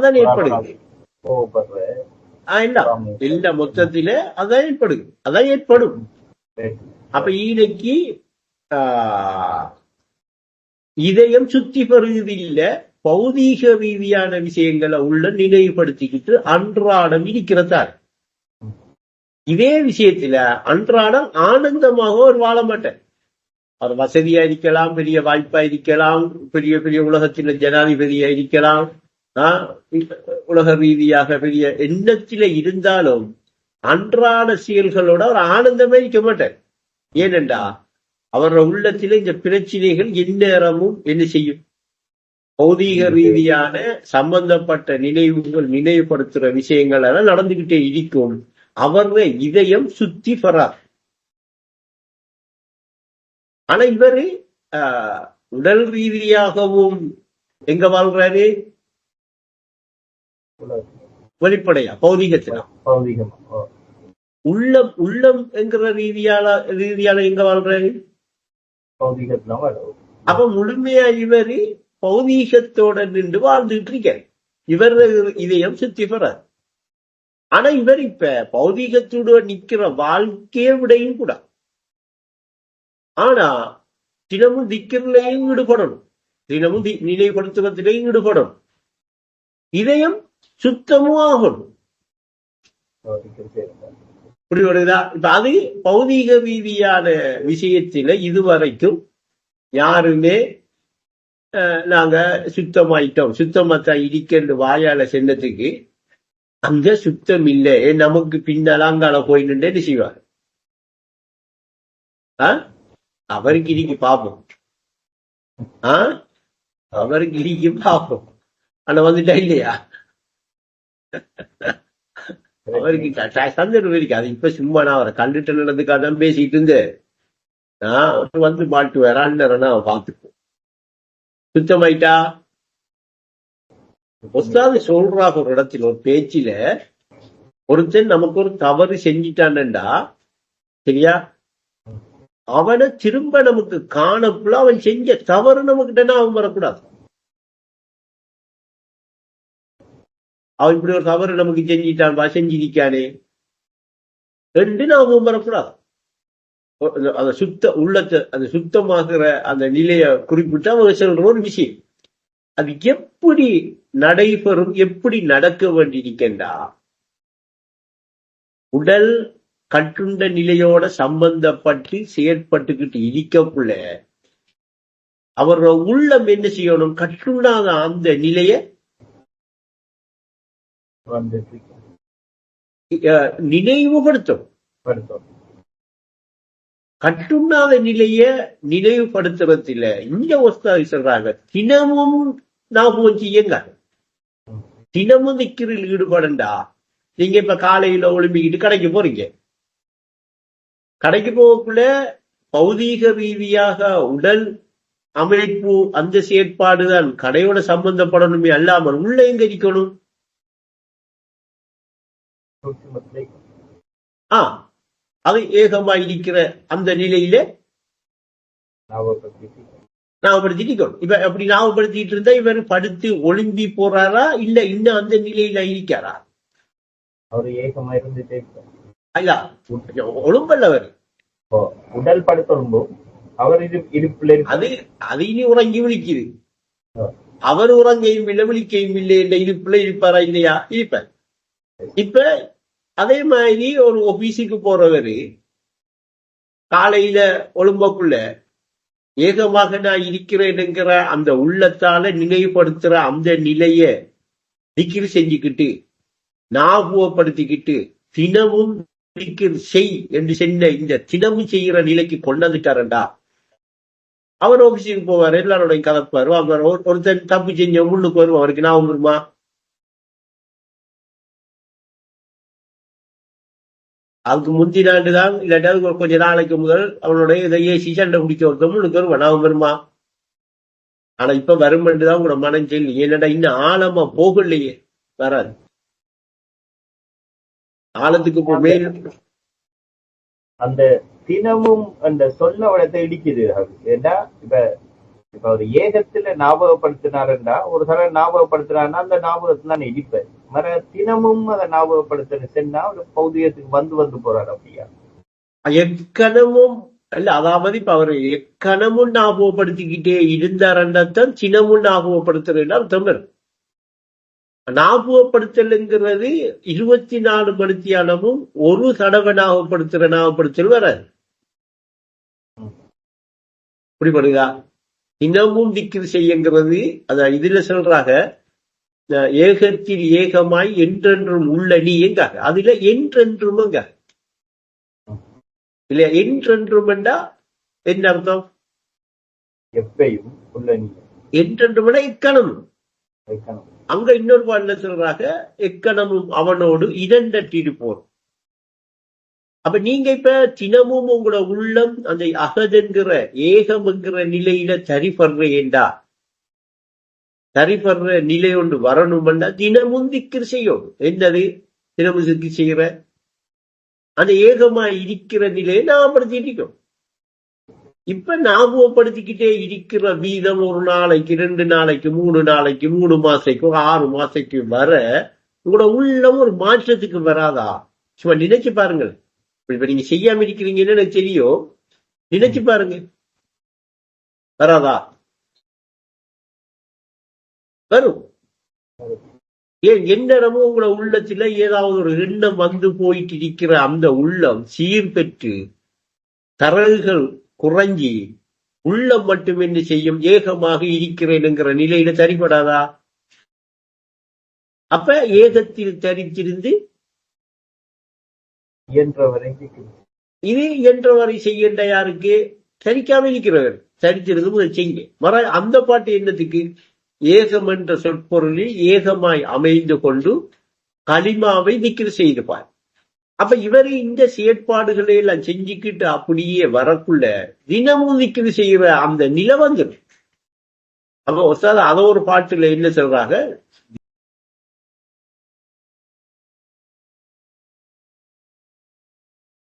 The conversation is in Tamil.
அதான் ஏற்படுகிறது. இல்ல. இல்ல மொத்தத்தில அதான் ஏற்படுது அதான் ஏற்படும். அப்ப ஈனைக்கு ஆஹ், இதயம் சுத்தி பெறுகிறது இல்ல பௌதீக ரீதியான விஷயங்களை உள்ள நினைவுபடுத்திக்கிட்டு அன்றாடம் இருக்கிறதார் இதே விஷயத்துல அன்றாடம் ஆனந்தமாக ஒரு வாழ மாட்டேன் அவர் வசதியா இருக்கலாம் பெரிய வாய்ப்பா இருக்கலாம் பெரிய பெரிய உலகத்தில ஜனாதிபதியா இருக்கலாம் உலக ரீதியாக பெரிய எண்ணத்தில இருந்தாலும் அன்றாட செயல்களோட அவர் ஆனந்தமே இருக்க மாட்டார். ஏனென்றா அவர் உள்ளத்திலே இந்த பிரச்சனைகள் எந்நேரமும் என்ன செய்யும்? பௌதீக ரீதியான சம்பந்தப்பட்ட நினைவுகள் நினைவுபடுத்துற விஷயங்கள் எல்லாம் நடந்துகிட்டே இருக்கும். அவருடைய இதயம் சுத்தி பெறார் ஆனா இவரு உடல் ரீதியாகவும் எங்க வாழ்றாரு? வெளிப்படையா பௌதிகம் ஓ, உள்ளம் உள்ளம் என்கிற ரீதியால ரீதியால எங்க வாழ்றாரு அப்ப முழுமையா இவரு பௌதீகத்தோட நின்று வாழ்ந்துட்டு இருக்காரு இவர் இதயம் சுத்தி பெறார் ஆனா இவர் இப்ப பௌதீகத்தோட நிக்கிற வாழ்க்கையை விடையும் கூட. ஆனா தினமும் திக்கிறதுலையும் ஈடுபடணும். தினமும் நினைவுபடுத்துவதிலையும் ஈடுபடணும். இதயம் சுத்தமும் ஆகணும் பௌதிகம் வருதா இப்ப அது பௌதீக ரீதியான விஷயத்தில இதுவரைக்கும் யாருமே அஹ், நாங்க சுத்தமாயிட்டோம். சுத்தமாத்தா இருக்கேன்னு வாயால சென்னதுக்கு அங்க சுத்தம் இல்லை. நமக்கு பின்னலாங்கால அங்கால நின்று செய்வார்? அவருக்கு இடிக்கு பாப்போம் ஆ? அவருக்கு இடிக்கு பாப்போம் ஆனா வந்துட்டா இல்லையா? அவருக்கு க- இருக்கு. அது இப்ப சும்மா நான் அவரை கண்டுட்டு நடந்துக்காக தான் பேசிட்டு இருந்தேன் நான் வந்து மாட்டு வரான்னு அவன் பார்த்துப்போம் சுத்தமாயிட்டா? ஒஸ்தாது சொல்றா ஒரு இடத்துல ஒரு பேச்சில ஒருத்தன் நமக்கு ஒரு தவறு செஞ்சிட்டான்டா சரியா? அவனை திரும்ப நமக்கு காணப்புல அவன் செஞ்ச தவறு நமக்கிட்ட அவன் வரக்கூடாது. அவன் இப்படி ஒரு தவறு நமக்கு செஞ்சிட்டான் பா செஞ்சிருக்கானே ரெண்டு நாமும் வரக்கூடாது அந்த- சுத்த உள்ளத்தை அந்த சுத்தமாகிற அந்த நிலையை குறிப்பிட்டு அவங்க சொல்ற ஒரு விஷயம். அது எப்படி நடைபெறும் எப்படி நடக்க வேண்டியிருக்கின்றா உடல் கட்டுண்ட நிலையோட சம்பந்தப்பட்டு செயற்பட்டுக்கிட்டு இருக்கக்குள்ள அவரோட உள்ளம் என்ன செய்யணும்? கட்டுண்டாத அந்த நிலையை நினைவுபடுத்தும் படுத்தோம். கட்டுண்ணாத நிலைய நினைவுபடுத்துறதுல இந்த ஒஸ்தாதி சொல்றாங்க தினமும் ஞாபகம் செய்யுங்க. தினமும் நிக்கிறதில் ஈடுபடண்டா? நீங்க இப்ப காலையில ஒளிம்பிக்கிட்டு கடைக்கு போறீங்க. கடைக்கு போகக்குள்ள பௌதீக ரீதியாக உடல் அமைப்பு அந்த செயற்பாடுதான். கடையோட சம்பந்தப்படணுமே அல்லாமல் உள்ள எங்க இருக்கணும் ஆ அது ஏகமா இருக்கிற அந்த நிலையில ஞாபகப்படுத்தி ஞாபகப்படுத்திட்டு இருக்கணும் இப்ப அப்படி ஞாபகப்படுத்திட்டு இருந்தா இவர் படுத்து ஒளிம்பி போறாரா? இல்ல இன்னும் அந்த நிலையில இருக்காரா? அவர் ஏகமா இருந்துட்டே. இல்ல ஒழும்பல்ல அவர். உடல் படுத்தொழும்பும் அவர் இரு இருப்பில். அது அது இனி உறங்கி விழிக்குது. அவர் உறங்கையும் இல்லை விழிக்கையும் இல்லை என்ற இருப்புல இருப்பாரா இல்லையா? இருப்பார். இப்ப அதே மாதிரி ஒரு ஒபிசிக்கு போறவரு காலையில ஒழும்பக்குள்ள ஏகமாக நான் இருக்கிறேனுங்கிற அந்த உள்ளத்தால நினைவுபடுத்துற அந்த நிலைய திக்கிரி செஞ்சுக்கிட்டு ஞாபகப்படுத்திக்கிட்டு தினமும் திக்கிர் செய் என்று சொன்ன இந்த தினமும் செய்கிற நிலைக்கு கொண்டாந்துட்டாரண்டா அவர் ஆபீஸுக்கு போவார் எல்லாரோடையும் கலப்பாரு. அவர் ஒருத்தன் தப்பு செஞ்ச முன்னுக்கு வரும் அவருக்கு ஞாபகம் வருமா? அதுக்கு முந்தின ஆண்டு தான் இல்லாட்டா ஒரு கொஞ்ச நாளைக்கு முதல் அவனுடைய இதை ஏசி சண்டை பிடிக்க ஒருத்தன் முன்னுக்கு வருவான் ஞாபகம் வருமா? ஆனா இப்ப வருமென்று தான் உங்களோட மனம் சொல்லி என்னடா இன்னும் ஆழமா போகலையே. வராது. ஆழத்துக்கு போ மேல் அந்த தினமும் அந்த சொல்ல வளத்தை இடிக்குது ஏண்டா? இப்ப இப்ப அவர் ஏகத்துல ஞாபகப்படுத்தினாருண்டா. ஒரு சில ஞாபகப்படுத்தினாருன்னா அந்த ஞாபகத்துல தான் இடிப்பார் மற தினமும் அதை ஞாபகப்படுத்தணும் சென்னா ஒரு பௌதியத்துக்கு வந்து வந்து போறாரு அப்படியா? எக்கணமும் அல்ல அதாவது இப்ப அவர் எக்கணமும் ஞாபகப்படுத்திக்கிட்டே இருந்த ரெண்டத்தான் தினமும் ஞாபகப்படுத்துறதுனா தமிழ் ஞாபகப்படுத்தலுங்கிறது இருபத்தி நாலு மணித்தியாலமும் ஒரு தடவை ஞாபகப்படுத்துற ஞாபகப்படுத்தல் வராது புரிப்படுதா தினமும் திக்கிர் செய்யுங்கிறது அத இதுல சொல்றாங்க. ஏகத்தில் ஏகமாய் என்றென்றும் உள்ள நீ எங்க அதுல என்றென்றும் எங்க இல்ல என்றென்றும் என்றா என்ன அர்த்தம்? எப்பையும் உள்ள நீ. என்றென்றும் இக்கணம் அங்க இன்னொரு பாடல சொல்றாங்க? எக்கணமும் அவனோடு இரண்டற்றிருப்போம் அப்ப நீங்க இப்ப தினமும் உங்களோட உள்ளம் அந்த அகதென்கிற ஏகம் என்கிற நிலையில சரிபடுறேன்டா தரிப்படுற நிலை ஒன்று வரணும்னா தினமும் திக்கிற செய்யும் என்னது? தினமும் சிக்கி செய்யற அந்த ஏகமா இருக்கிற நிலையை ஞாபகப்படுத்திட்டு இப்ப ஞாபகப்படுத்திக்கிட்டே இருக்கிற வீதம் ஒரு நாளைக்கு ரெண்டு நாளைக்கு மூணு நாளைக்கு மூணு மாசைக்கு ஆறு மாசைக்கு வர உங்களோட உள்ளம் ஒரு மாற்றத்துக்கு வராதா? சும்மா நினைச்சு பாருங்கள். இப்ப நீங்க செய்யாம இருக்கிறீங்கன்னு எனக்கு தெரியும். நினைச்சு பாருங்க. வராதா? வரும். ஏன் எந்நேரமும் உங்களோட உள்ளத்துல ஏதாவது ஒரு எண்ணம் வந்து போயிட்டு இருக்கிற அந்த உள்ளம் சீர்பெற்று தரகுகள் குறைஞ்சி உள்ளம் மட்டும் என்ன செய்யும்? ஏகமாக இருக்கிறேனுங்கிற நிலையில சரிபடாதா? அப்ப ஏகத்தில் தரித்திருந்து கேட்கணும். இது என்றவரை செய்கின்ற யாருக்கு? சரிக்காம இருக்கிறவர். சரித்திருந்து முதல் செய்யுங்க. மற அந்த பாட்டு என்னத்துக்கு? ஏகம் என்ற சொற்பொருளில் ஏகமாய் அமைந்து கொண்டு களிமாவை திக்கிற செய்துப்பார் அப்ப இவரு இந்த செயற்பாடுகளை எல்லாம் செஞ்சுக்கிட்டு அப்படியே வரக்குள்ள தினமும் திக்கிற செய்வ அந்த நில வந்துடும் அப்ப அத ஒரு பாட்டுல என்ன சொல்றாங்க?